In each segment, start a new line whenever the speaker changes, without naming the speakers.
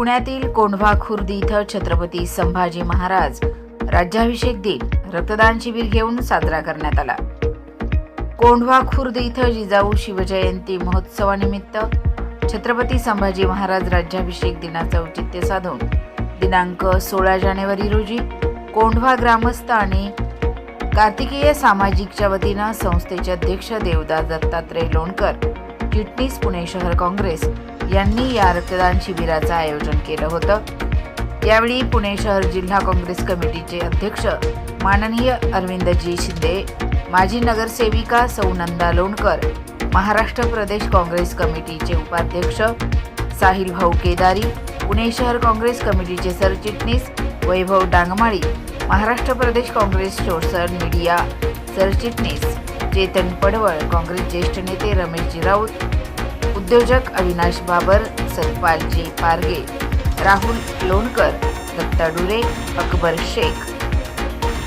पुण्यातील कोंढवा खुर्द इथं छत्रपती संभाजी महाराज राज्याभिषेक दिन रक्तदान शिबिर घेऊन साजरा करण्यात आला. कोंढवा खुर्द इथं जिजाऊ शिवजयंती महोत्सवानिमित्त छत्रपती संभाजी महाराज राज्याभिषेक दिनाचं औचित्य साधून दिनांक सोळा जानेवारी रोजी कोंढवा ग्रामस्थ आणि कार्तिकीय सामाजिकच्या वतीनं संस्थेचे अध्यक्ष देवदास दत्तात्रय लोणकर चिटणीस पुणे शहर काँग्रेस यांनी या रक्तदान शिबिराचं आयोजन केलं होतं. यावेळी पुणे शहर जिल्हा काँग्रेस कमिटीचे अध्यक्ष माननीय अरविंदजी शिंदे माजी नगरसेविका सौनंदा लोणकर महाराष्ट्र प्रदेश काँग्रेस कमिटीचे उपाध्यक्ष साहिल भाऊ केदारी पुणे शहर काँग्रेस कमिटीचे सरचिटणीस वैभव डांगमाळी महाराष्ट्र प्रदेश काँग्रेस सोशल मीडिया सरचिटणीस चेतन पडवळ काँग्रेस ज्येष्ठ नेते रमेशजी राऊत उद्योजक अविनाश बाबर सतपालजी पारगे राहुल लोणकर दत्ता डुरे अकबर शेख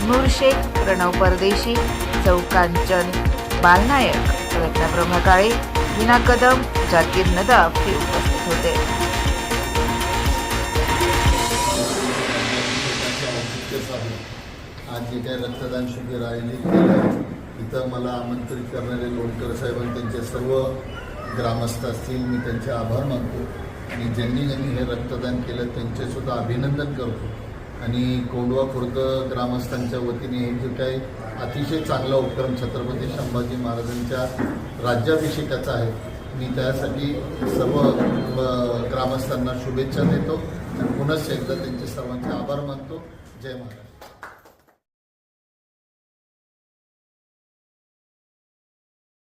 नूर शेख प्रणव परदेशी चौकांचन बालनायक रत्नप्रभा काळे हिना कदम जाकीर नदाफ हे उपस्थित होते.
आज जे काही रक्तदान शिबिर आयोजित केलं तिथं मला आमंत्रित करणारे लोणकर साहेबांनी त्यांचे सर्व ग्रामस्थ असतील मी त्यांचे आभार मानतो. आणि ज्यांनी ज्यांनी हे रक्तदान केलं त्यांचेसुद्धा अभिनंदन करतो. आणि कोंडवा खुर्द ग्रामस्थांच्या वतीने हे जे काही अतिशय चांगला उपक्रम छत्रपती संभाजी महाराजांच्या राज्याभिषेकाचा आहे मी त्यासाठी सर्व ग्रामस्थांना शुभेच्छा देतो. आणि पुनश्च एकदा त्यांचे सर्वांचे आभार मानतो. जय महाराज.